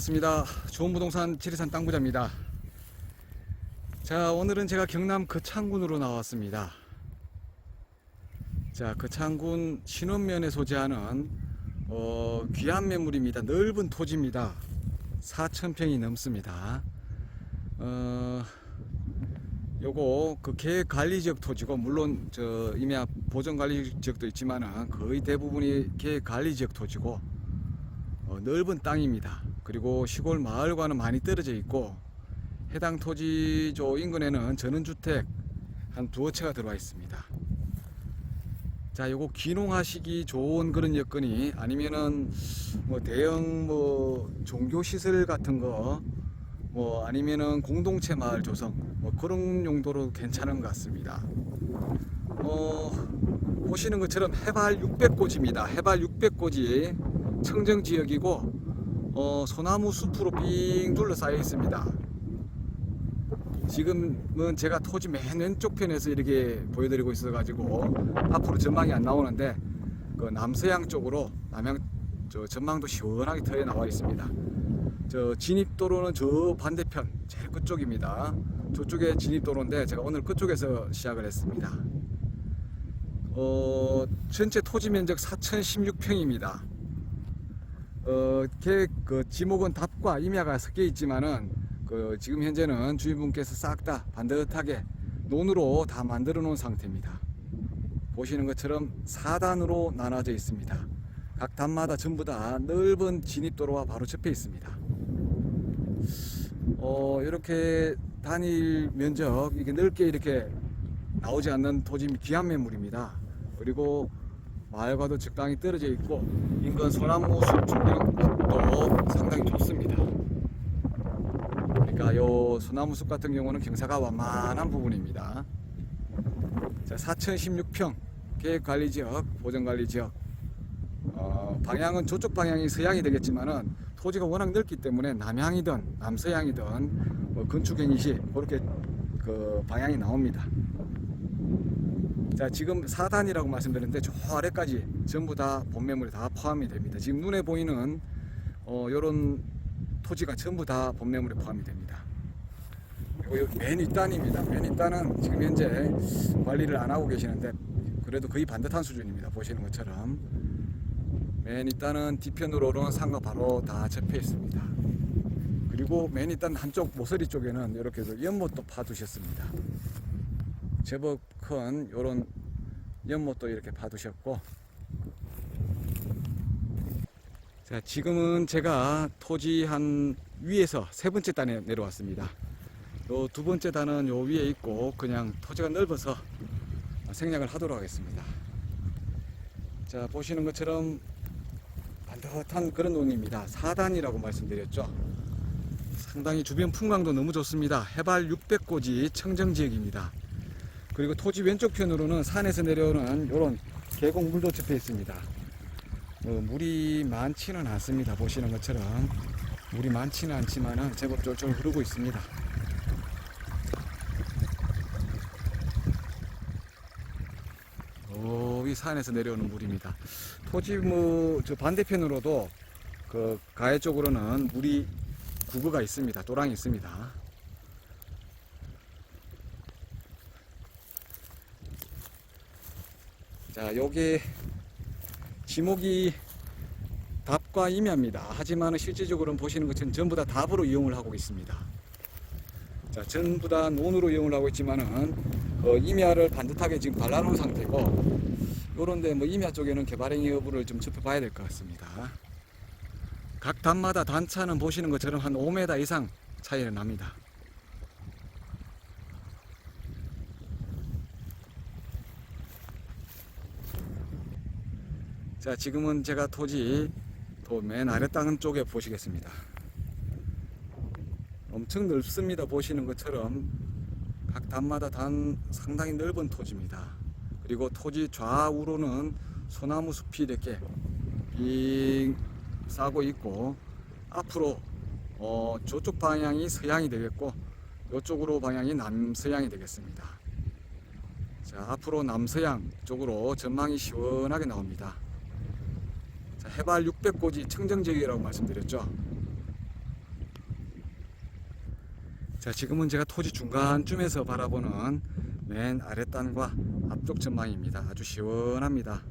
반갑습니다. 좋은 부동산 지리산 땅부자입니다. 자, 오늘은 제가 경남 거창군으로 나왔습니다. 자, 거창군 신원면에 소재하는 어, 귀한 매물입니다. 넓은 토지입니다. 4,000평이 넘습니다. 어, 요거 그 계획 관리 지역 토지고 물론 저 이미 보전 관리 지역도 있지만은 거의 대부분이 계획 관리 지역 토지고 어, 넓은 땅입니다. 그리고 시골 마을과는 많이 떨어져 있고 해당 토지 조 인근에는 전원주택 한 두어 채가 들어와 있습니다. 자, 요거 귀농하시기 좋은 그런 여건이 아니면은 뭐 대형 뭐 종교 시설 같은 거 뭐 아니면은 공동체 마을 조성 뭐 그런 용도로 괜찮은 것 같습니다. 어, 보시는 것처럼 해발 600고지입니다. 해발 600고지 청정 지역이고 어, 소나무 숲으로 삥 둘러싸여 있습니다. 지금은 제가 토지 맨 왼쪽 편에서 이렇게 보여드리고 있어가지고 앞으로 전망이 안 나오는데 그 남서양 쪽으로 남양 저 전망도 시원하게 터에 나와 있습니다. 저 진입도로는 저 반대편 제일 끝쪽입니다. 저쪽에 진입도로인데 제가 오늘 그쪽에서 시작을 했습니다. 어, 전체 토지 면적 4,016평입니다. 어, 계획 그 지목은 답과 임야가 섞여 있지만은 그 지금 현재는 주인분께서 싹 다 반듯하게 논으로 다 만들어 놓은 상태입니다. 보시는 것처럼 4단으로 나눠져 있습니다. 각 단마다 전부 다 넓은 진입도로와 바로 접해 있습니다. 어, 이렇게 단일 면적 이게 넓게 이렇게 나오지 않는 토지 귀한 매물입니다. 그리고 마을과도 적당히 떨어져 있고 인근 소나무 숲 조경도 상당히 좋습니다. 그러니까 요 소나무 숲 같은 경우는 경사가 완만한 부분입니다. 자, 4,016평 계획관리지역, 보전관리지역. 어, 방향은 저쪽 방향이 서양이 되겠지만은 토지가 워낙 넓기 때문에 남향이든 남서향이든 뭐 건축행위 시 그렇게 그 방향이 나옵니다. 자 지금 4단이라고 말씀드렸는데 저 아래까지 전부 다 본매물이 다 포함이 됩니다. 지금 눈에 보이는 어, 요런 토지가 전부 다 본매물에 포함이 됩니다. 그리고 맨 윗단입니다. 맨 윗단은 지금 현재 관리를 안 하고 계시는데 그래도 거의 반듯한 수준입니다. 보시는 것처럼 맨 윗단은 뒤편으로는 산과 바로 다 접해 있습니다. 그리고 맨 윗단 한쪽 모서리 쪽에는 이렇게 해서 연못도 파두셨습니다. 제법 큰 요런 연못도 이렇게 파두셨고. 자 지금은 제가 토지 한 위에서 세 번째 단에 내려왔습니다. 요 두 번째 단은 요 위에 있고 그냥 토지가 넓어서 생략을 하도록 하겠습니다. 자 보시는 것처럼 반듯한 그런 논입니다. 4단이라고 말씀드렸죠. 상당히 주변 풍광도 너무 좋습니다. 해발 600고지 청정지역입니다 그리고 토지 왼쪽 편으로는 산에서 내려오는 이런 계곡 물도 접해 있습니다. 어, 물이 많지는 않습니다. 보시는 것처럼 물이 많지는 않지만은 제법 쫄쫄 흐르고 있습니다. 오, 이 산에서 내려오는 물입니다. 토지 뭐저 반대편으로도 그 가해 쪽으로는 물이 구거가 있습니다. 도랑이 있습니다. 자, 요게 지목이 답과 임야입니다. 하지만 실질적으로는 보시는 것처럼 전부 다 답으로 이용을 하고 있습니다. 자, 전부 다 논으로 이용을 하고 있지만은 어, 임야를 반듯하게 지금 발라놓은 상태고 요런데 뭐 임야 쪽에는 개발행 여부를 좀 짚어봐야 될 것 같습니다. 각 단마다 단차는 보시는 것처럼 한 5m 이상 차이가 납니다. 자, 지금은 제가 토지 또맨 아래 땅 쪽에 보시겠습니다. 엄청 넓습니다. 보시는 것처럼 각 단마다 단 상당히 넓은 토지입니다. 그리고 토지 좌우로는 소나무 숲이 이렇게 빙 싸고 있고 앞으로 어, 저쪽 방향이 서양이 되겠고 이쪽으로 방향이 남서양이 되겠습니다. 자, 앞으로 남서양 쪽으로 전망이 시원하게 나옵니다. 자, 해발 600고지 청정지역이라고 말씀드렸죠. 자, 지금은 제가 토지 중간쯤에서 바라보는 맨 아랫단과 앞쪽 전망입니다. 아주 시원합니다.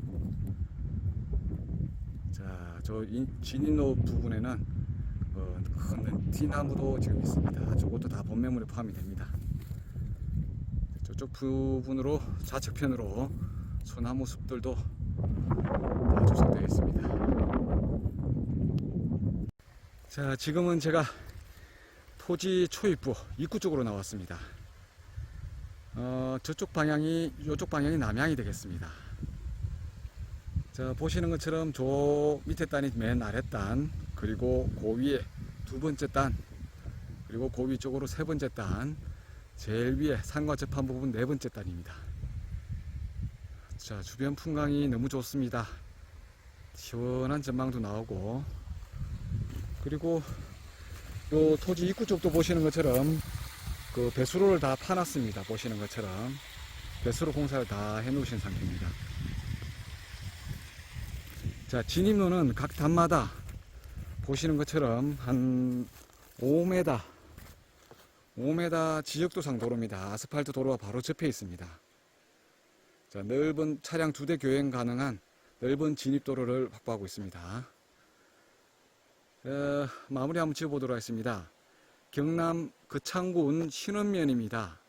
자, 저 인- 진입로 부분에는 어, 큰 티나무도 지금 있습니다. 저것도 다 본매물에 포함이 됩니다. 저쪽 부분으로 좌측편으로 소나무 숲들도 다 조성되어 있습니다. 자, 지금은 제가 토지 초입부 입구 쪽으로 나왔습니다. 어, 저쪽 방향이 이쪽 방향이 남향이 되겠습니다. 자 보시는 것처럼 저 밑에 단이 맨 아래 단 그리고 그 위에 두 번째 단 그리고 그 위쪽으로 세 번째 단 제일 위에 접한 부분 네 번째 단입니다. 자 주변 풍광이 너무 좋습니다. 시원한 전망도 나오고 그리고 요 토지 입구 쪽도 보시는 것처럼 그 배수로를 다 파놨습니다. 보시는 것처럼 배수로 공사를 다 해놓으신 상태입니다. 자 진입로는 각 단마다 보시는 것처럼 한 5m 5m 지역도상 도로입니다. 아스팔트 도로와 바로 접해 있습니다. 자 넓은 차량 두 대 교행 가능한 넓은 진입도로를 확보하고 있습니다. 어, 마무리 한번 지어보도록 하겠습니다. 경남 거창군 신원면입니다.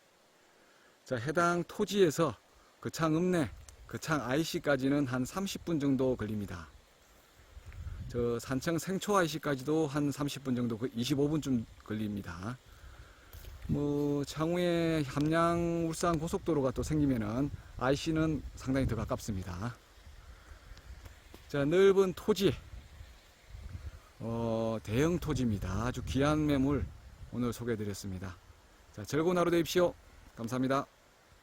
자, 해당 토지에서 거창 읍내, 거창 IC까지는 한 30분 정도 걸립니다. 저 산청 생초 IC까지도 한 30분 정도, 25분쯤 걸립니다. 뭐 향후에 함양 울산 고속도로가 또 생기면은 IC는 상당히 더 가깝습니다. 자, 넓은 토지, 어, 대형 토지입니다. 아주 귀한 매물 오늘 소개해 드렸습니다. 자, 즐거운 하루 되십시오. 감사합니다.